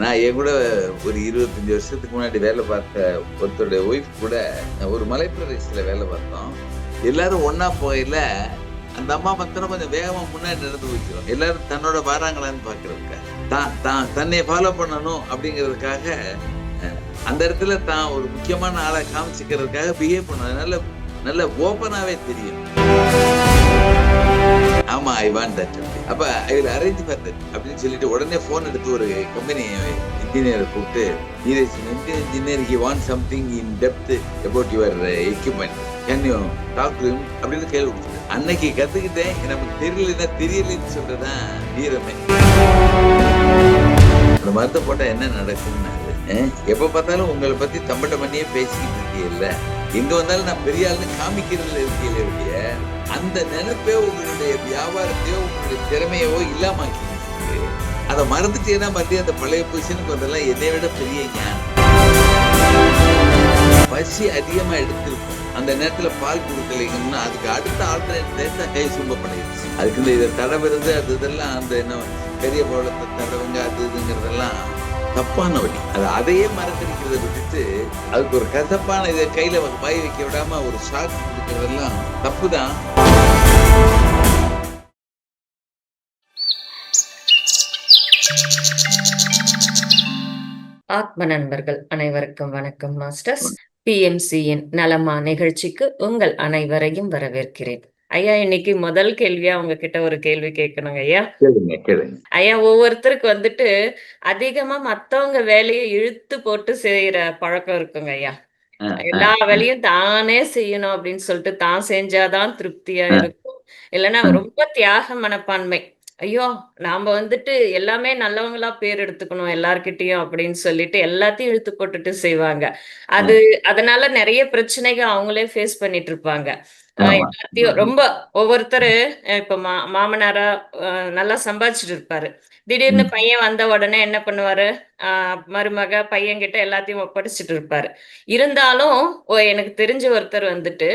நான் என் கூட ஒரு இருபத்தஞ்சு வருஷத்துக்கு முன்னாடி வேலை பார்த்த ஒருத்தருடைய ஒய்ஃப் கூட ஒரு மலைப்பிரதேசத்தில் வேலை பார்த்தோம். எல்லாரும் ஒன்றா போகல அந்த அம்மா மாத்திரம் கொஞ்சம் வேகமாக முன்னாடி நடந்து போய்க்கிறோம் எல்லாரும் தன்னோட வராங்களான்னு பாக்குறதுக்காக தான் தான் தன்னை ஃபாலோ பண்ணணும் அப்படிங்கிறதுக்காக அந்த இடத்துல தான் ஒரு முக்கியமான ஆளை காமிச்சிக்கிறதுக்காக பிஹேவ் பண்ணும். அதனால நல்ல ஓப்பனாகவே தெரியும். ஆமாம் ஐ வாண்ட் தட் அப்ப இதுல அரேஞ்ச் பண்ணு அப்படின்னு சொல்லிட்டு உடனே போன் எடுத்து ஒரு கம்பெனி இன்ஜினியரை கூப்பிட்டு Neeraj Indian engineer he want something in depth about your equipment can you talk to அப்படின்னு கேள்வி கொடுத்தது அன்னைக்கு கத்துக்கிட்டேன். நமக்கு தெரியலன்னா தெரியலன்னு சொல்றதுதான் வீரமே. அந்த மருத்துவ போட்டா என்ன நடக்கும்னாரு எப்ப பார்த்தாலும் உங்களை பத்தி தம்பட்ட பண்ணியே பேசிக்கிட்டு இருக்கீல்ல எங்க வந்தாலும் நான் பெரிய ஆளுன்னு காமிக்கிறதுல இருக்கீங்களே ஒழிய அந்த நினைப்பே உங்களுடைய வியாபாரத்தையோ உங்களுடைய திறமையவோ இல்லாமக்கிட்டு அதை மறந்துட்டேன்னா மறுபடியும் அந்த பழைய பொசிஷனுக்கு வந்தெல்லாம் என்னை விட பெரிய ஞானம். பசி அதிகமா எடுத்திருக்கும். அந்த நேரத்துல பால் கொடுக்கலைங்கன்னா அதுக்கு அடுத்த ஆல்டர்னேட் தான் கை பண்ணிடுச்சு அதுக்கு இந்த இதை தடவுறது அது இதெல்லாம் அந்த என்ன பெரிய பழத்தை தடவுங்க அது இதுங்கிறதெல்லாம் தப்பான வழி. அது அதையே மறக்கடிக்கிறத விட்டுட்டு அதுக்கு ஒரு கசப்பான இதை கையில வாய் வைக்க விடாம ஒரு ஷாக் கொடுக்கறதெல்லாம் தப்புதான். ஆத்ம நண்பர்கள் அனைவருக்கும் வணக்கம் மாஸ்டர்ஸ். பிஎம்சியின் நலமா நிகழ்ச்சிக்கு உங்கள் அனைவரையும் வரவேற்கிறேன். ஐயா இன்னைக்கு முதல் கேள்வியா உங்ககிட்ட ஒரு கேள்வி கேட்கணுங்க ஐயா. ஐயா ஒவ்வொருத்தருக்கு வந்துட்டு அதிகமா மத்தவங்க வேலையை இழுத்து போட்டு செய்யற பழக்கம் இருக்குங்க ஐயா. எல்லா வேலையும் தானே செய்யணும் அப்படின்னு சொல்லிட்டு தான் செஞ்சாதான் திருப்தியா. இருக்கும். இல்லைன்னா ரொம்ப தியாக மனப்பான்மை. ஐயோ நாம வந்துட்டு எல்லாமே நல்லவங்களா பேர் எடுத்துக்கணும் எல்லார்கிட்டயும் அப்படின்னு சொல்லிட்டு எல்லாத்தையும் இழுத்து போட்டுட்டு செய்வாங்க. அது அதனால நிறைய பிரச்சனைகள் அவங்களே ஃபேஸ் பண்ணிட்டு இருப்பாங்க. ரொம்ப ஒவ்வொருத்தரு இப்ப மா மாமனாரா நல்லா சம்பாதிச்சுட்டு இருப்பாரு. திடீர்னு. பையன் வந்த உடனே என்ன பண்ணுவாரு? ஆஹ் மருமக பையன் கிட்ட எல்லாத்தையும் ஒப்படைச்சிட்டு இருப்பாரு. இருந்தாலும் ஓ எனக்கு தெரிஞ்ச ஒருத்தர் வந்துட்டு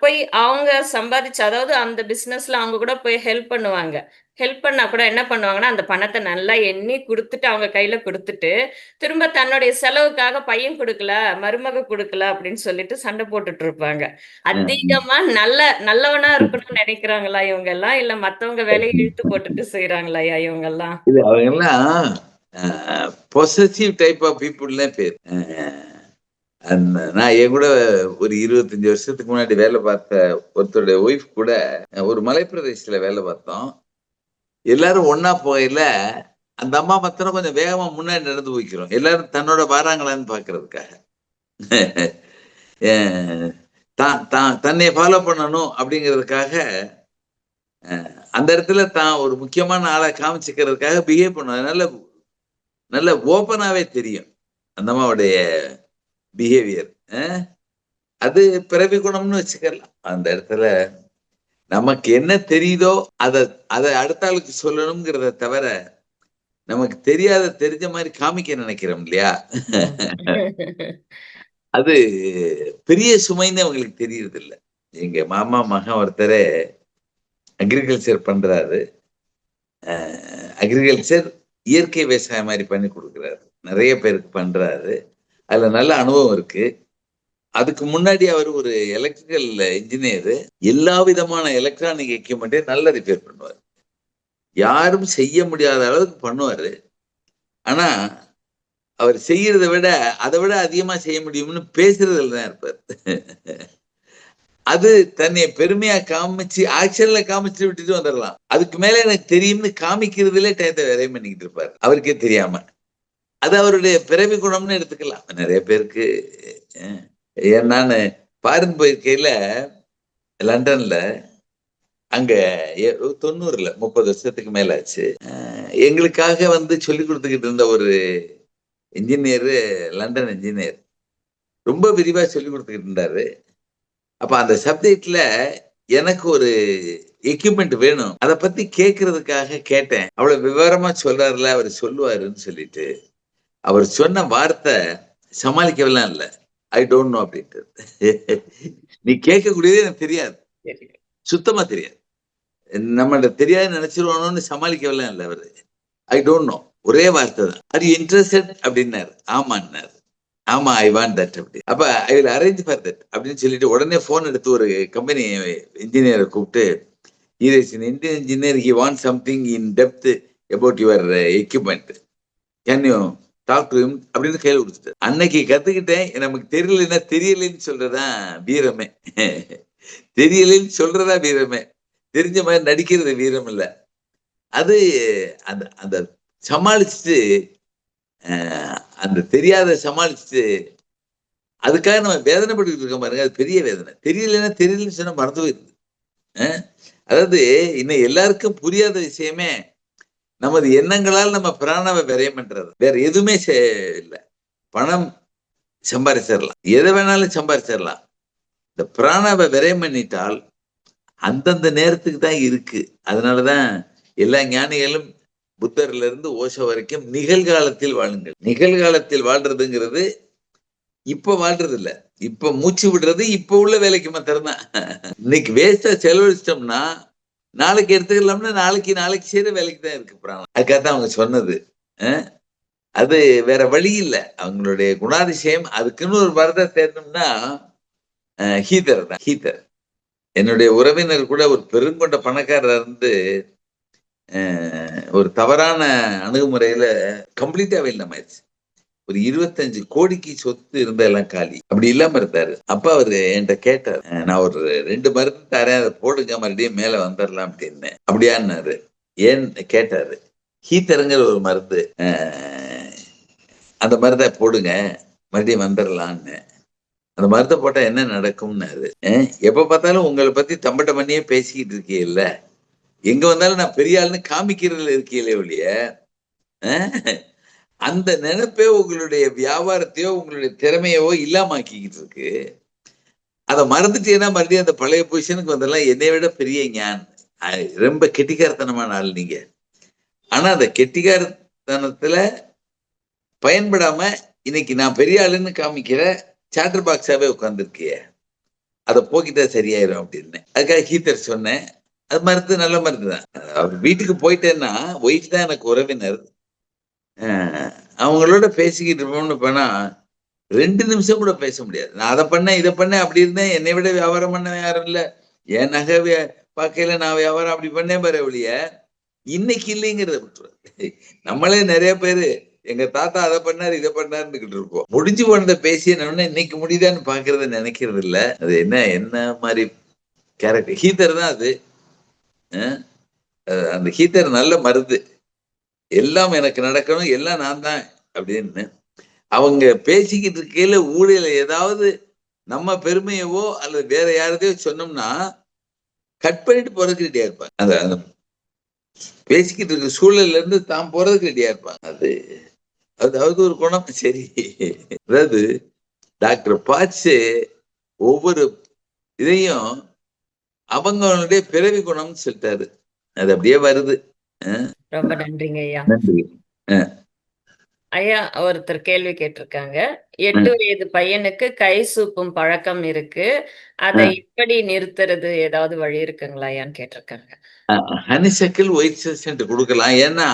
போய் அவங்க சம்பாதிச்சு அதாவது அந்த பிசினஸ்ல அவங்க கூட போய் ஹெல்ப் பண்ணுவாங்க. ஹெல்ப் பண்ணா கூட என்ன பண்ணுவாங்கன்னா அந்த பணத்தை நல்லா எண்ணி கொடுத்துட்டு அவங்க கையில கொடுத்துட்டு திரும்ப தன்னுடைய செலவுக்காக பையன் கொடுக்கல மருமக கொடுக்கல அப்படின்னு சொல்லிட்டு சண்டை போட்டுட்டு இருப்பாங்க. அதிகமா நல்ல நல்லவனா இருக்கணும்னு நினைக்கிறாங்களா இவங்க எல்லாம்? இல்ல மத்தவங்க வேலையை இழுத்து போட்டுட்டு செய்யறாங்களா இவங்க எல்லாம்? இது அவங்க எல்லாம் பொசசிவ் டைப் ஆஃப் பீப்புள்னே பேர். நான் என் கூட ஒரு இருபத்தஞ்சு வருஷத்துக்கு முன்னாடி வேலை பார்த்த ஒருத்தருடைய ஒய்ஃப் கூட ஒரு மலைப்பிரதேசத்துல வேலை பார்த்தோம். எல்லாரும் ஒன்னா போகையில அந்த அம்மா மத்திரம் கொஞ்சம் வேகமா முன்னாடி நடந்து போய்க்கிறோம். எல்லாரும் தன்னோட வராங்களான்னு பாக்குறதுக்காக. தான் தான் தன்னை ஃபாலோ பண்ணணும் அப்படிங்கிறதுக்காக அந்த இடத்துல தான் ஒரு முக்கியமான ஆளை காமிச்சுக்கிறதுக்காக பிஹேவ் பண்ணும் அதனால நல்ல ஓப்பனாவே தெரியும் அந்த அம்மாவுடைய பிஹேவியர் அது பிறவி குணம்னு வச்சுக்கலாம். அந்த இடத்துல நமக்கு என்ன தெரியுதோ அதை அதை அடுத்த ஆளுக்கு சொல்லணுங்கிறத தவிர நமக்கு தெரியாத தெரிஞ்ச மாதிரி காமிக்க நினைக்கிறோம் இல்லையா? அது பெரிய சுமைன்னு அவங்களுக்கு தெரியறது இல்ல எங்க மாமா மகன் ஒருத்தரே அக்ரிகல்ச்சர் பண்றாரு. அக்ரிகல்ச்சர் இயற்கை விவசாயம் மாதிரி பண்ணி கொடுக்குறாரு. நிறைய பேருக்கு பண்றாரு. அதுல நல்ல அனுபவம் இருக்கு. அதுக்கு முன்னாடி அவர் ஒரு எலக்ட்ரிக்கல் இன்ஜினியர் எல்லா விதமான எலக்ட்ரானிக் எக்யூப்மெண்ட்டே நல்லா ரிப்பேர் பண்ணுவார். யாரும் செய்ய முடியாத அளவுக்கு பண்ணுவார். ஆனா அவர் செய்யறதை விட அதை விட அதிகமாக செய்ய முடியும்னு பேசுறதுல தான் இருப்பார். அது தன்னை பெருமையா காமிச்சு ஆக்ஷன்ல காமிச்சு விட்டுட்டு வந்துடலாம். அதுக்கு மேல எனக்கு தெரியும்னு காமிக்கிறதுல டயத்தை விரையும் பண்ணிக்கிட்டு இருப்பார். அவருக்கே தெரியாம. அது அவருடைய பிறவி குணம்னு எடுத்துக்கலாம். நிறைய பேருக்கு நான் பாரின் போயிருக்கையில லண்டன்ல அங்க எ- தொண்ணூறுல முப்பது வருஷத்துக்கு மேல ஆச்சு எங்களுக்காக வந்து சொல்லி கொடுத்துக்கிட்டு இருந்த ஒரு இன்ஜினியர் லண்டன் இன்ஜினியர் ரொம்ப விரிவாக சொல்லி கொடுத்துக்கிட்டு இருந்தாரு. அப்போ அந்த சப்ஜெக்ட்ல எனக்கு ஒரு எக்யூப்மெண்ட் வேணும். அதை பத்தி கேட்கறதுக்காக கேட்டேன். அவ்வளவு விவரமா சொல்றாருல அவர் சொல்லுவாருன்னு சொல்லிட்டு. அவர் சொன்ன வார்த்தை சமாளிக்கவெல்லாம் இல்லை. ஐ டோன்ட் நோ அப்படின்ட்டு நீ கேட்கக்கூடியது எனக்கு தெரியாது. சுத்தமா தெரியாது. நம்மள்ட்ட தெரியாது நினைச்சிருவானோன்னு சமாளிக்கவெல்லாம் இல்லை அவரு. ஐ டோன்ட் நோ ஒரே வார்த்தை தான். அது இன்ட்ரெஸ்டட் அப்படின்னாரு. ஆமான்னாரு. ஆமா ஐ வாண்ட் தட் அப்படி. அப்ப I will arrange for that அப்படின்னு சொல்லிட்டு உடனே போன் எடுத்து ஒரு கம்பெனி இன்ஜினியரை கூப்பிட்டு is Indian engineer he want something in depth about your equipment can you talk அப்படின்னு கையில் கொடுத்துட்டு அன்னைக்கு கத்துக்கிட்டேன். நமக்கு தெரியலன்னா தெரியலன்னு சொல்றதா வீரமே. தெரியலன்னு சொல்றதா வீரமே. தெரிஞ்ச மாதிரி நடிக்கிறது வீரம் இல்லை. அது அந்த அந்த சமாளிச்சுட்டு அந்த தெரியாத சமாளிச்சுட்டு அதுக்காக நம்ம வேதனைப்பட்டு இருக்கோம் பாருங்க. அது பெரிய வேதனை. தெரியலன்னா தெரியலன்னு சொன்னா மறந்து போயிருது அதாவது இன்னும் எல்லாருக்கும் புரியாத விஷயமே நமது எண்ணங்களால் நம்ம பிராணவை விரயம் பண்றது. வேற எதுவுமே இல்லை இல்ல. பணம் சம்பாரிச்சிடலாம். எதை வேணாலும் சம்பாரிச்சிடலாம். இந்த பிராணவை விரயம் பண்ணிட்டால் அந்தந்த நேரத்துக்கு தான் இருக்கு. அதனாலதான் எல்லா ஞானிகளும் புத்தர்ல இருந்து ஓஷோ வரைக்கும் நிகழ்காலத்தில் வாழுங்கள். நிகழ்காலத்தில் வாழ்றதுங்கிறது இப்ப வாழ்றது இல்ல இப்ப மூச்சு விடுறது இப்ப உள்ள வேலைக்கு மாத்திரம்தான். இன்னைக்கு வேஸ்டா செலவழிச்சிட்டோம்னா நாளைக்கு எடுத்துக்கலாம்னா நாளைக்கு நாளைக்கு செய்யற வேலைக்கு தான் இருக்கு போறாங்க அதுக்காக தான் அவங்க சொன்னது. அது வேற வழி இல்லை. அவங்களுடைய குணாதிசயம் அதுக்குன்னு ஒரு வரத தேடணும்னா அஹ் ஹீதர் தான் ஹீதர். என்னுடைய உறவினர் கூட ஒரு பெருங்கொண்ட பணக்காரர் இருந்து ஒரு தவறான அணுகுமுறையில கம்ப்ளீட்டா இல்லாமாயிருச்சு ஒரு இருபத்தஞ்சு கோடிக்கு சொத்து இருந்த எல்லாம் காலி. அப்படி இல்லாம இருந்தாரு. அப்ப அவரு என்கிட்ட கேட்டார் நான் ஒரு ரெண்டு மருந்து தரேன் அதை போடுங்க மறுபடியும் மேல வந்துடலாம் அப்படின்னு. அப்படியான்னாரு. ஏன் கேட்டாரு ஹீத்தருங்கிற ஒரு மருந்து அந்த மருந்தை போடுங்க மறுபடியும் வந்துடலான்னு அந்த மருந்தை போட்டா என்ன நடக்கும்னாரு எப்ப பார்த்தாலும் உங்களை பத்தி தம்பட்ட பண்ணியே பேசிக்கிட்டு இருக்கீல்ல எங்க வந்தாலும் நான் பெரிய ஆளுன்னு காமிக்கிறதுல இருக்கீங்களே ஒழிய அஹ் அந்த நினைப்பே உங்களுடைய வியாபாரத்தையோ உங்களுடைய திறமையவோ இல்லாமக்கிக்கிட்டு இருக்கு. அதை மறந்துட்டீங்கன்னா மறுபடியும் அந்த பழைய பொசிஷனுக்கு வந்தெல்லாம் என்னை விட பெரிய ஞான். ரொம்ப கெட்டிக்காரத்தனமான ஆள் நீங்க. ஆனா அந்த கெட்டிக்காரத்தனத்துல பயன்படாம இன்னைக்கு நான் பெரிய ஆளுன்னு காமிக்கிற சாட்டர் பாக்ஸாவே உட்காந்துருக்கிய அதை போக்கிட்டா சரியாயிரும் அப்படின்னு. அதுக்காக ஹீத்தர் சொன்னேன். அது மருந்து நல்ல மருந்து தான். அவர் வீட்டுக்கு போயிட்டேன்னா ஒய்ஃப் தான் எனக்கு உறவினர். அவங்களோட பேசிக்கிட்டு இருப்போம்னு போனா ரெண்டு நிமிஷம் கூட பேச முடியாது. நான் அதை பண்ணேன் இதை பண்ணேன் அப்படி இருந்தேன். என்னை விட வியாபாரம் பண்ண யாரும் இல்லை. என் நகை பார்க்கையில நான் வியாபாரம் அப்படி பண்ணேன் பாரு ஒழிய. இன்னைக்கு இல்லைங்கிறத விட்டுருவாரு நம்மளே நிறைய பேரு எங்க தாத்தா அதை பண்ணாரு இதை பண்ணாருன்னுகிட்டு இருப்போம். முடிஞ்சு போனதை பேசிய இன்னைக்கு முடியுதான்னு பாக்குறத நினைக்கிறது இல்ல. அது என்ன என்ன மாதிரி கேரக்டர் ஹீத்தர் தான் அது. அந்த ஹீத்தர் நல்ல மருந்து எல்லாம் எனக்கு நடக்கணும் எல்லாம் நான் தான் அப்படின்னு அவங்க பேசிக்கிட்டு இருக்கையில ஊழல ஏதாவது நம்ம பெருமையவோ அல்லது வேற யாரதையோ சொன்னோம்னா கட் பண்ணிட்டு போறதுக்கு ரெடியா இருப்பாங்க. அந்த பேசிக்கிட்டு இருக்க சூழல்ல இருந்து தான் போறதுக்கு ரெடியா இருப்பாங்க. அது அதாவது ஒரு குணம். சரி. அதாவது டாக்டர் பாச்சு ஒவ்வொரு இதையும் அவங்களுடைய பிறவி குணம்னு சொல்லிட்டாரு. அது அப்படியே வருது. ரொம்ப நன்றிங்க ஐயா. ஐயா ஒருத்தர் கேள்வி கேட்டிருக்காங்க. எட்டு வயது பையனுக்கு கை சூப்பும் பழக்கம் இருக்கு. அதை இப்படி நிறுத்துறது? ஏதாவது வழி இருக்குங்களா ஐயான்னு கேட்டிருக்காங்க. ஹனிசக்கிள் ஒயிட் சென்ட் கொடுக்கலாம். ஏன்னா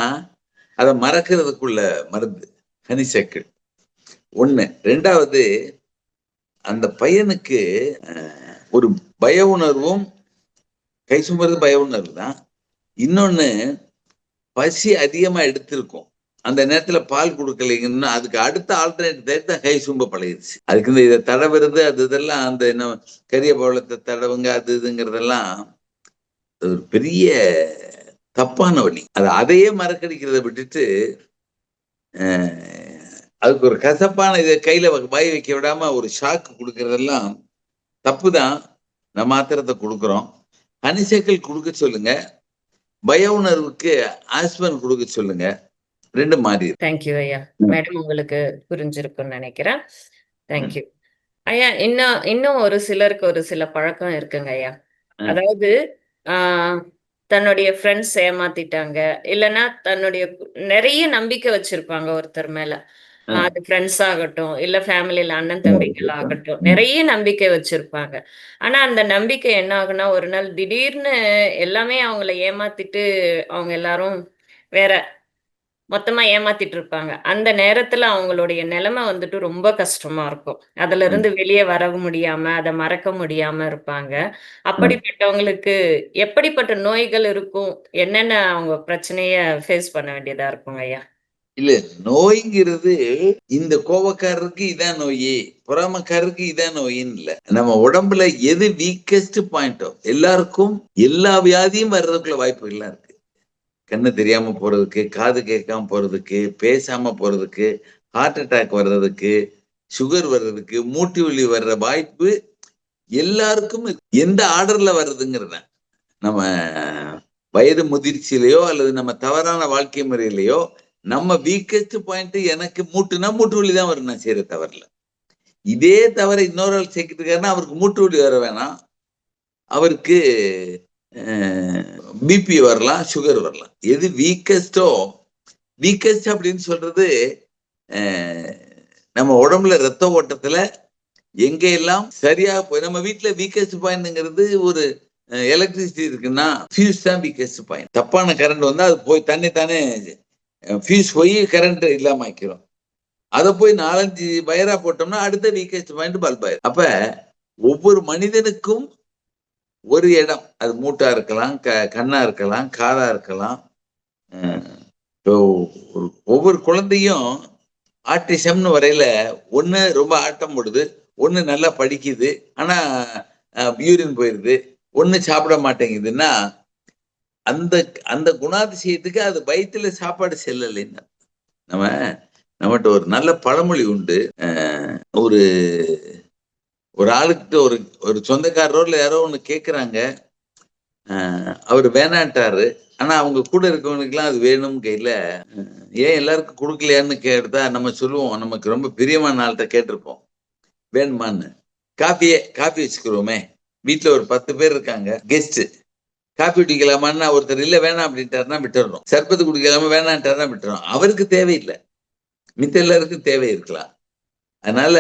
அதை மறக்கிறதுக்குள்ள மருந்து. ஹனிசக்கிள் ஒண்ணு. ரெண்டாவது அந்த பையனுக்கு ஒரு பய உணர்வும் கை சுமறது பய உணர்வு தான். இன்னொன்னு பசி அதிகமா எடுத்திருக்கும். அந்த நேரத்துல பால் கொடுக்கலைங்கன்னா அதுக்கு அடுத்த ஆல்டர்னேட் டேட் தான் கை சும்ப பழகிடுச்சு அதுக்கு இந்த இதை தடவுறது அது இதெல்லாம் அந்த என்ன கரிய பவளத்தை தடவுங்க அது இதுங்கிறதெல்லாம் ஒரு பெரிய தப்பான வழி. அது அதையே மறக்கடிக்கிறத விட்டுட்டு அதுக்கு ஒரு கசப்பான இதை கையில வாய் வைக்க விடாம ஒரு ஷாக்கு கொடுக்கறதெல்லாம் தப்பு தான் நம்ம மாத்திரத்தை கொடுக்குறோம். அனிசைக்கிள் கொடுக்க சொல்லுங்க. பய உணர்வுக்கு ஆஸ்பன் கொடுக்க சொல்லுங்க ரெண்டு இருக்கு. தேங்க்யூ ஐயா. மேடம் உங்களுக்கு புரிஞ்சிருக்கும்னு நினைக்கிறேன் தேங்க்யூ ஐயா இன்னும் இன்னும் ஒரு சிலருக்கு ஒரு சில பழக்கம் இருக்குங்க ஐயா. அதாவது ஆஹ் தன்னுடைய ஃப்ரெண்ட்ஸ் ஏமாத்திட்டாங்க இல்லைன்னா தன்னுடைய நிறைய நம்பிக்கை வச்சிருப்பாங்க ஒருத்தர் மேல. அது ஃப்ரெண்ட்ஸ் ஆகட்டும் இல்ல ஃபேமிலியில அண்ணன் தம்பிகள் ஆகட்டும் நிறைய நம்பிக்கை வச்சிருப்பாங்க ஆனா அந்த நம்பிக்கை என்ன ஆகுனா ஒரு நாள் திடீர்னு எல்லாமே அவங்கள ஏமாத்திட்டு அவங்க எல்லாரும் வேற மொத்தமா ஏமாத்திட்டு இருப்பாங்க. அந்த நேரத்துல அவங்களுடைய நிலைமை வந்துட்டு ரொம்ப கஷ்டமா இருக்கும். அதுல. இருந்து வெளிய வர முடியாம, அத மறக்க முடியாம இருப்பாங்க. அப்படிப்பட்டவங்களுக்கு எப்படிப்பட்ட நோய்கள் இருக்கும்? என்னென்ன அவங்க பிரச்சனைய ஃபேஸ் பண்ண வேண்டியதா இருக்குங்க ஐயா? இல்ல நோய்ங்கிறது இந்த கோபக்காரருக்கு இதான் நோய் பொறாமக்காரருக்கு இதான் நோயின்னு இல்ல. நம்ம உடம்புல எது வீக்கஸ்ட் பாயிண்டோ எல்லாருக்கும் எல்லா வியாதியும் வர்றதுக்குள்ள வாய்ப்புகள்லாம் இருக்கு. கண்ணு தெரியாம போறதுக்கு காது கேட்காம போறதுக்கு பேசாம போறதுக்கு ஹார்ட் அட்டாக் வர்றதுக்கு சுகர் வர்றதுக்கு மூட்டு வலி வர்ற வாய்ப்பு எல்லாருக்கும் எந்த ஆர்டர்ல வருதுங்கிறத நம்ம வயது முதிர்ச்சியிலையோ அல்லது நம்ம தவறான வாழ்க்கை முறையிலையோ நம்ம வீக்கஸ்ட் பாயிண்ட் எனக்கு மூட்டுனா மூட்டு வலி தான் வரும் நான் செய்யற தவறில். இதே தவிர இன்னொரு ஆள் சேர்க்கிட்டு இருக்காருன்னா அவருக்கு மூட்டு வலி வர வேணாம். அவருக்கு பிபி வரலாம் சுகர் வரலாம். எது வீக்கஸ்டோ வீக்கஸ்ட் அப்படின்னு சொல்றது நம்ம உடம்புல ரத்த ஓட்டத்துல எங்கெல்லாம் சரியா போய் நம்ம வீட்டுல வீக்கஸ்ட் பாயிண்ட்ங்கிறது ஒரு எலக்ட்ரிசிட்டி இருக்குன்னா ஃபியூஸ் தான் வீக்கஸ்ட் பாயிண்ட் தப்பான கரண்ட் வந்தா அது போய் தண்ணி தானே ஃபியூஸ் போய் கரண்ட் இல்லாம ஆக்கிரும். அதை போய் நாலஞ்சு வயரா போட்டோம்னா அடுத்த வீக்கஸ்ட் பாயிண்ட் பல்ப் ஆயிரும். அப்ப ஒவ்வொரு மனிதனுக்கும் ஒரு இடம். அது மூட்டா இருக்கலாம் க கண்ணா இருக்கலாம் காதா இருக்கலாம். இப்போ ஒவ்வொரு குழந்தையும் ஆட்டிசம்னு வரையில ஒன்று ரொம்ப ஆட்டம் போடுது ஒன்று நல்லா படிக்குது ஆனால் யூரின் போயிடுது ஒன்று சாப்பிட மாட்டேங்குதுன்னா அந்த அந்த குணாதிசயத்துக்கு அது வயிற்றுல சாப்பாடு செல்லலைன்னு நம்ம நம்மகிட்ட ஒரு நல்ல பழமொழி உண்டு. ஒரு ஒரு ஆளுக்கிட்ட ஒரு ஒரு சொந்தக்காரரோ இல்லை யாரோ ஒன்று கேட்குறாங்க அவர் வேணான்ட்டாரு. ஆனா அவங்க கூட இருக்கவனுக்குலாம் அது வேணும் கையில ஏன் எல்லாருக்கும் கொடுக்கலையான்னு கேட்டா நம்ம சொல்லுவோம். நமக்கு ரொம்ப பிரியமான ஆள்கிட்ட கேட்டிருப்போம். வேணுமான்னு. காஃபியே காஃபி வச்சுக்கிறோமே. வீட்டில் ஒரு பத்து பேர் இருக்காங்க கெஸ்ட்டு. காப்பி குடிக்கலாமான்னா ஒருத்தர் இல்ல வேணாம் அப்படின்ட்டாருன்னா விட்டுறணும். சர்பத்து குடிக்கலாமா வேணான்ட்டாருன்னா விட்டுறோம் அவருக்கு தேவையில்லை. மித்த எல்லாருக்கும் தேவை இருக்கலாம். அதனால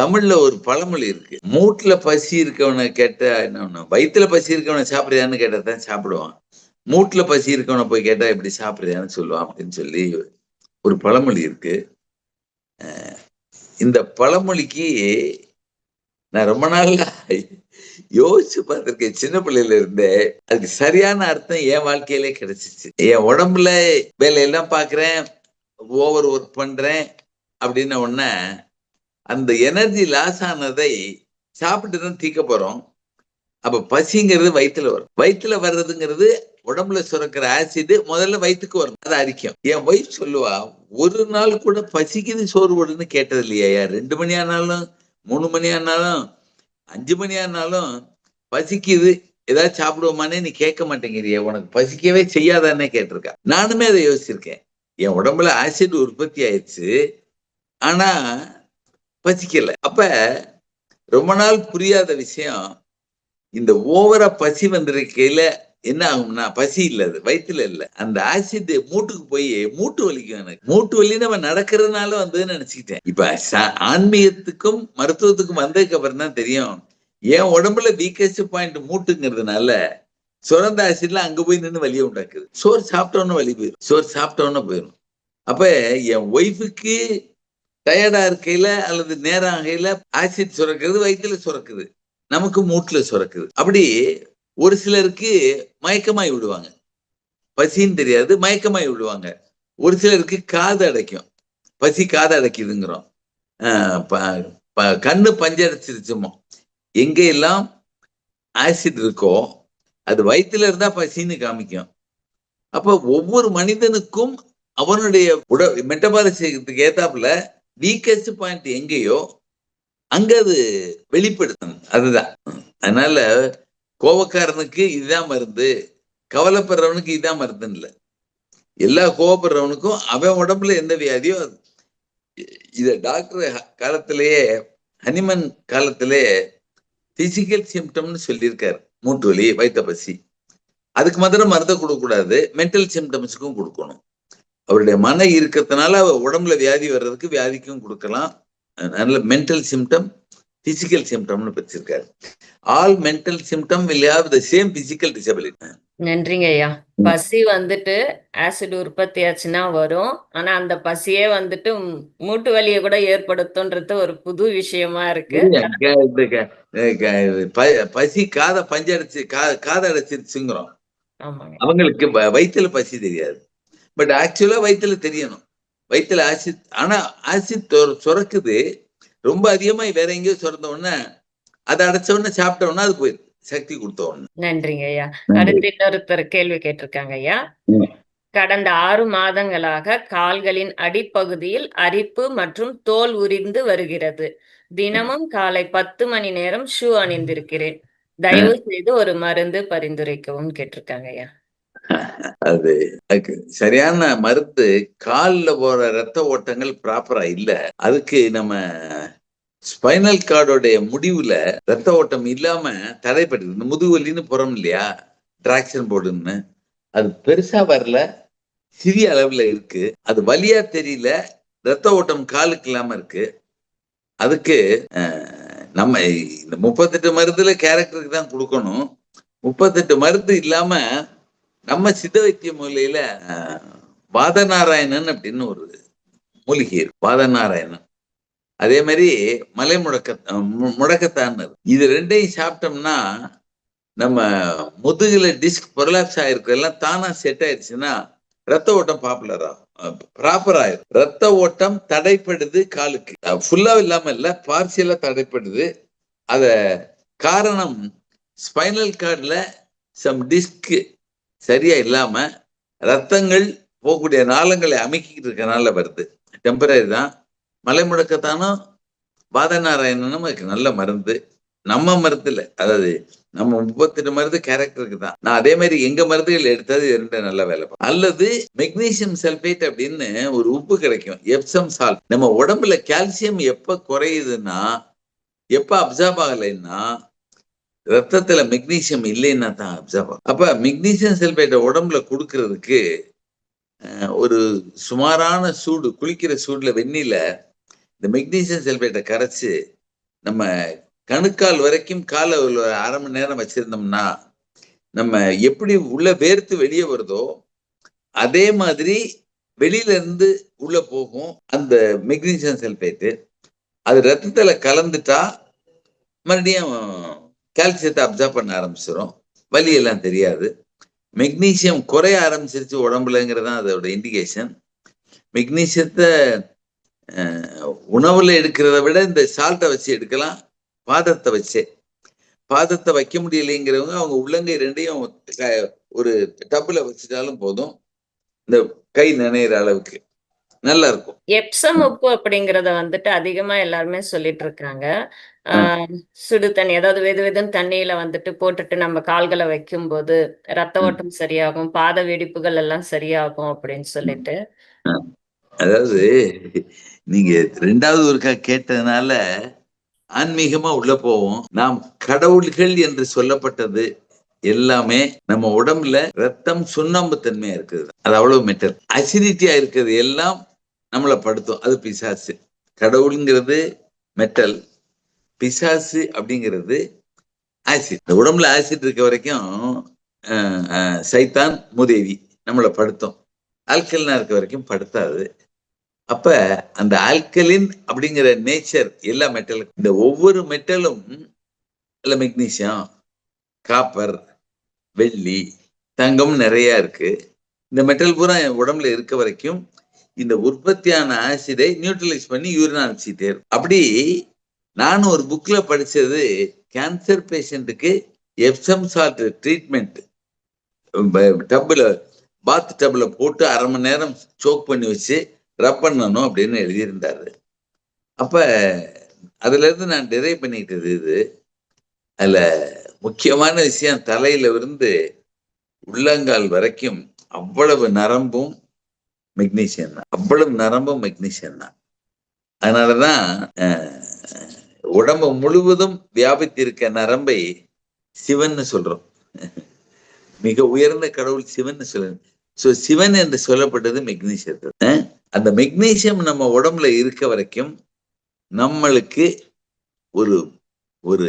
தமிழ்ல ஒரு பழமொழி இருக்கு. மூட்டுல பசி இருக்கவனை கேட்டா என்ன ஒண்ணு வயிற்றுல பசி இருக்கவனை சாப்பிடுறியான்னு கேட்டா தான் சாப்பிடுவான். மூட்டுல பசி இருக்கவனை போய் கேட்டா எப்படி சாப்பிடுறியான்னு சொல்லுவான் அப்படின்னு சொல்லி ஒரு பழமொழி இருக்கு. அஹ் இந்த பழமொழிக்கு நான் ரொம்ப நாள்ல யோசிச்சு பார்த்திருக்கேன். சின்ன பிள்ளையில இருந்தே அதுக்கு சரியான அர்த்தம் என் வாழ்க்கையிலே கிடைச்சிச்சு. என் உடம்புல வேலையெல்லாம் பாக்குறேன் ஓவர் ஒர்க் பண்றேன் அப்படின்ன உடனே அந்த எனர்ஜி லாஸ் ஆனதை சாப்பிட்டு தான் தீக்க போறோம். அப்ப பசிங்கிறது வயித்துல வரும். வயித்துல வர்றதுங்கிறது உடம்புல சுரக்கிற ஆசிடு முதல்ல வயிற்றுக்கு வரும். அதை அரிக்கும். என் ஒய்ஃப் சொல்லுவா ஒரு நாள் கூட பசிக்குது சோறு போடுன்னு கேட்டது இல்லையா ரெண்டு மணி ஆனாலும் மூணு மணி ஆனாலும் அஞ்சு மணி ஆனாலும் பசிக்குது. ஏதாவது சாப்பிடுவோமானே நீ கேட்க மாட்டேங்கிறிய. உனக்கு பசிக்கவே செய்யாதானே கேட்டிருக்கா. நானுமே அதை யோசிச்சிருக்கேன். என் உடம்புல ஆசிட் உற்பத்தி ஆயிடுச்சு. ஆனா பசிக்கல. அப்ப ரொம்ப நாள் புரியாத விஷயம் இந்த ஓவரா பசி வந்திருக்கையில என்ன ஆகும்னா பசி இல்லை அது வயிற்றுல இல்லை. அந்த ஆசிட் மூட்டுக்கு போய் மூட்டு வலிக்கும் எனக்கு. மூட்டு வலி நம்ம நடக்கிறதுனால வந்ததுன்னு நினைச்சுக்கிட்டேன். இப்ப ஆன்மீகத்துக்கும் மருத்துவத்துக்கும் வந்ததுக்கு அப்புறம் தான் தெரியும். என் உடம்புல வீக்கஸ்ட் பாயிண்ட் மூட்டுங்கிறதுனால சுரந்த ஆசிட்ல அங்க போய் நின்று வலியை உண்டாக்குது. சோறு சாப்பிட்டோன்னு வலி போயிடும் சோறு சாப்பிட்டோன்னு போயிடும் அப்ப என் ஒய்ஃபுக்கு டயர்டா இருக்கையில அல்லது நேரம் ஆகையில ஆசிட் சுரக்கிறது வயிற்றுல சுரக்குது. நமக்கு மூட்டுல சுரக்குது. அப்படி ஒரு சிலருக்கு மயக்கமாய் விடுவாங்க. பசின்னு தெரியாது மயக்கமாய் விடுவாங்க. ஒரு சிலருக்கு காது அடைக்கும். பசி காது அடைக்குதுங்கிறோம். ஆஹ் கண்ணு பஞ்சடைச்சிருச்சுமோ எங்க எல்லாம் ஆசிட் இருக்கோ அது வயிற்றுல இருந்தா பசின்னு காமிக்கும். அப்ப ஒவ்வொரு மனிதனுக்கும் அவனுடைய உட மெட்டபாலிசத்துக்கு ஏத்தாப்புல வீக்கஸ்ட் பாயிண்ட் எங்கேயோ அங்க அது வெளிப்படுத்தணும். அதுதான். அதனால கோபக்காரனுக்கு இதுதான் மருந்து. கவலைப்படுறவனுக்கு இதுதான் மருந்துன்னு இல்லை. எல்லா கோவப்படுறவனுக்கும் அவன் உடம்புல எந்த வியாதியோ இத டாக்டர் காலத்திலேயே ஹனிமன் காலத்திலே பிசிக்கல் சிம்டம்னு சொல்லியிருக்காரு. மூட்டு வலி வயிற்ற பசி அதுக்கு மாத்திரம் மருந்தை கொடுக்கக்கூடாது. மென்டல் சிம்டம்ஸுக்கும் கொடுக்கணும். அவருடைய மன இருக்கிறதுனால அவ உடம்புல வியாதி வர்றதுக்கு வியாதிக்கும் கொடுக்கலாம். அதனால மென்டல் சிம்டம் பிசிக்கல் சிம்டம்னு பிரிச்சிருக்காரு. All mental symptom will have the same physical disability நன்றிங்க ஐயா. பசி வந்துட்டு ஆசிட் உற்பத்தி ஆச்சுன்னா வரும். ஆனா அந்த பசியே வந்துட்டு மூட்டு வலியை கூட ஏற்படுத்தும்ன்றது ஒரு புது விஷயமா இருக்கு. பசி காதை பஞ்சடைச்சு காதை அடைச்சிருச்சுங்கிறோம் அவங்களுக்கு வ- வயித்துல பசி தெரியாது. பட் ஆக்சுவலா வயித்துல தெரியணும். வயித்துல ஆசிட் ஆனா ஆசிட் சுரக்குது. ரொம்ப அதிகமா வேற எங்கேயோ சுரந்த உடனே அதை அடைச்ச உடனே சாப்பிட்ட உடனே அது போயிடுது சக்தி கொடுத்த உடனே. நன்றிங்க ஐயா. அடுத்து இன்னொருத்தர் கேள்வி கேட்டிருக்காங்க ஐயா. கடந்த ஆறு மாதங்களாக கால்களின் அடிப்பகுதியில் அரிப்பு மற்றும் தோல் உரிந்து வருகிறது. தினமும் காலை பத்து மணி நேரம் ஷூ அணிந்திருக்கிறேன். தயவு செய்து ஒரு மருந்து பரிந்துரைக்கவும் கேட்டிருக்காங்க ஐயா. அது அதுக்கு சரியான மருந்து காலில் போற ரத்த ஓட்டங்கள் ப்ராப்பரா இல்ல. அதுக்கு நம்ம ஸ்பைனல் கார்டோடைய முடிவுல ரத்த ஓட்டம் இல்லாம தடைப்பட்டு இந்த முதுகுவலின்னு போறோம் இல்லையா? டிராக்ஷன் போர்டுன்னு அது பெருசா வரல. சிறிய அளவுல இருக்கு. அது வழியா தெரியல. ரத்த ஓட்டம் காலுக்கு இல்லாம இருக்கு. அதுக்கு நம்ம இந்த முப்பத்தெட்டு மருந்துல கேரக்டருக்கு தான் கொடுக்கணும். முப்பத்தெட்டு மருந்து இல்லாம நம்ம சித்த வைத்திய மூலையில அஹ், வாதநாராயணன் அப்படின்னு ஒரு மூலிகை இருக்கு வாதநாராயணன். அதே மாதிரி மலை முடக்க முடக்கத்தான் இது ரெண்டையும் சாப்பிட்டோம்னா நம்ம முதுகுல டிஸ்க் பொருளாப்ஸ் ஆயிருக்கிறதெல்லாம் தானா செட் ஆயிடுச்சுன்னா ரத்த ஓட்டம் பாப்புலர் ஆகும். ப்ராப்பர் ஆயிரும். ரத்த ஓட்டம் தடைப்படுது காலுக்கு. ஃபுல்லா இல்லாம இல்ல பார்சியலா தடைப்படுது. அத காரணம் ஸ்பைனல் கார்டில் சம் டிஸ்க் சரியா இல்லாம ரத்தங்கள் போகக்கூடிய நாளங்களை அமைக்கிட்டு இருக்கனால வருது. டெம்பரரி தான். மலை முடக்கத்தானும் பாதநாராயணனும் அதுக்கு நல்ல மருந்து. நம்ம மருந்துல அதாவது நம்ம முப்பத்தெட்டு மருந்து கேரக்டருக்கு தான். நான் அதே மாதிரி எங்க மருந்துகள் எடுத்தது இரண்டு நல்ல வேலை அல்லது மெக்னீசியம் சல்பேட் அப்படின்னு ஒரு உப்பு கிடைக்கும். எப்சம் சால்ட் நம்ம உடம்புல கால்சியம் எப்ப குறையுதுன்னா எப்ப அப்சார்ப் ஆகலைன்னா ரத்தத்துல மெக்னீசியம் இல்லைன்னா தான் அப்சர்வ் ஆகும் அப்ப மெக்னீசியம் செல்பேட்டை உடம்புல கொடுக்கறதுக்கு ஒரு சுமாரான சூடு குளிக்கிற சூடுல வெந்நில இந்த மெக்னீசியம் செல்பேட்டை கரைச்சு நம்ம கணுக்கால் வரைக்கும் காலை ஒரு அரை மணி நேரம் வச்சிருந்தோம்னா நம்ம எப்படி உள்ள வேர்த்து வெளியே வருதோ அதே மாதிரி வெளியில இருந்து உள்ள போகும் அந்த மெக்னீசியம் செல்பேட்டு அது ரத்தத்துல கலந்துட்டா மறுபடியும் கால்சியத்தை அப்சர்வ் பண்ண ஆரம்பிச்சிடும் வலியெல்லாம் தெரியாது. மெக்னீசியம் குறைய ஆரம்பிச்சிருச்சு உடம்புலங்கிறது தான் அதோட இண்டிகேஷன் மெக்னீசியத்தை உணவில் எடுக்கிறத விட இந்த சால்ட்டை வச்சு எடுக்கலாம். பாதத்தை வச்சே. பாதத்தை வைக்க முடியலைங்கிறவங்க அவங்க உள்ளங்கை ரெண்டையும் க- ஒரு டப்புல வச்சுட்டாலும் போதும். இந்த கை நனையிற அளவுக்கு. நல்லா இருக்கும் எப்சம் உப்பு அப்படிங்கறத வந்துட்டு அதிகமா எல்லாருமே சொல்லிட்டு இருக்காங்க சுடு தண்ணி அதாவது வெது வெதுன்னு தண்ணியில வந்துட்டு போட்டுட்டு நம்ம கால்களை வைக்கும்போது ரத்த ம். ஓட்டம் சரியாகும் பாத வெடிப்புகள் எல்லாம் சரியாகும் அப்படின்னு சொல்லிட்டு. அதாவது நீங்க ரெண்டாவது ஒருக்கா கேட்டதுனால ஆன்மீகமா உள்ள போவோம். நாம் கடவுள்கள் என்று சொல்லப்பட்டது எல்லாமே நம்ம உடம்புல ரத்தம் சுண்ணாம்பு தன்மையா இருக்குது. அது அவ்வளவு மெட்டல் அசிடிட்டியா இருக்கிறது எல்லாம் நம்மளை படுத்தும். அது பிசாசு. கடவுளுங்கிறது மெட்டல் பிசாசு அப்படிங்கிறது ஆசிட் இந்த உடம்புல ஆசிட் இருக்க வரைக்கும் அஹ், சைத்தான் மூதேவி நம்மளை படுத்தும். ஆல்கலினா இருக்க வரைக்கும் படுத்தாது. அப்ப அந்த ஆல்கலின் அப்படிங்கிற நேச்சர் எல்லா மெட்டலுக்கும் இந்த ஒவ்வொரு மெட்டலும் இல்லை மெக்னீசியம் காப்பர் வெள்ளி தங்கம் நிறைய இருக்கு. இந்த மெட்டல் பூரா என் உடம்புல இருக்க வரைக்கும் இந்த உற்பத்தியான ஆசிடை நியூட்ரலைஸ் பண்ணி யூரின் அனுப்பிச்சிட்டே இருக்கும். அப்படி நானும் ஒரு புக்ல படிச்சது கேன்சர் பேஷண்ட்டுக்கு எப்சம் சால்ட் ட்ரீட்மெண்ட் டப்புல பாத் டப்புல போட்டு அரை மணி நேரம் சோக் பண்ணி வச்சு ரப் பண்ணணும் அப்படின்னு எழுதியிருந்தாரு. அப்ப அதுல இருந்து நான் டிரைவ் பண்ணிக்கிட்டது இது. அதுல முக்கியமான விஷயம் தலையில இருந்து உள்ளங்கால் வரைக்கும் அவ்வளவு நரம்பும் மெக்னீசியம் தான். அவ்வளவு நரம்பும் மெக்னீசியம் தான். அதனாலதான் உடம்பு முழுவதும் வியாபித்திருக்க நரம்பை சிவன் சொல்றோம். மிக உயர்ந்த கடவுள் சிவன் சொல்றேன் ஸோ சிவன் என்று சொல்லப்பட்டது மெக்னீசியத்தை அந்த மெக்னீசியம் நம்ம உடம்புல இருக்க வரைக்கும் நம்மளுக்கு ஒரு ஒரு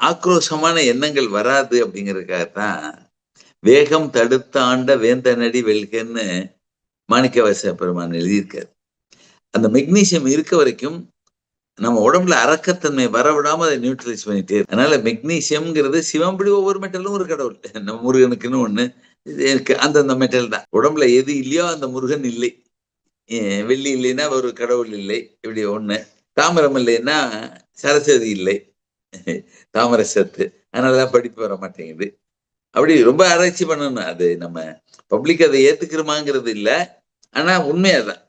ஆக்ரோஷமான எண்ணங்கள் வராது அப்படிங்கிறதுக்காகத்தான் வேகம் தடுத்த ஆண்ட வேந்தனடி வெல்கன்னு மாணிக்கவாச பெருமான் எழுதியிருக்காரு. அந்த மெக்னீசியம் இருக்க வரைக்கும் நம்ம உடம்புல அரக்கத்தன்மை வரவிடாம அதை நியூட்ரலைஸ் பண்ணிட்டே அதனால மெக்னீசியம்ங்கிறது சிவம்படி ஒவ்வொரு மெட்டலும் ஒரு கடவுள். நம்ம முருகனுக்குன்னு ஒண்ணு. இருக்கு. அந்தந்த மெட்டல் தான். உடம்புல எது இல்லையோ அந்த முருகன் இல்லை. வெள்ளி இல்லைன்னா ஒரு கடவுள் இல்லை. இப்படி ஒண்ணு. தாமரம் இல்லைன்னா சரஸ்வதி இல்லை. தாமரை சத்து. அதனாலதான் படிப்பு வர மாட்டேங்குது. அப்படி ரொம்ப ஆராய்ச்சி பண்ணணும். அது நம்ம பப்ளிக் அதை ஏத்துக்கிறோமாங்கிறது இல்ல. ஆனா உண்மையாதான்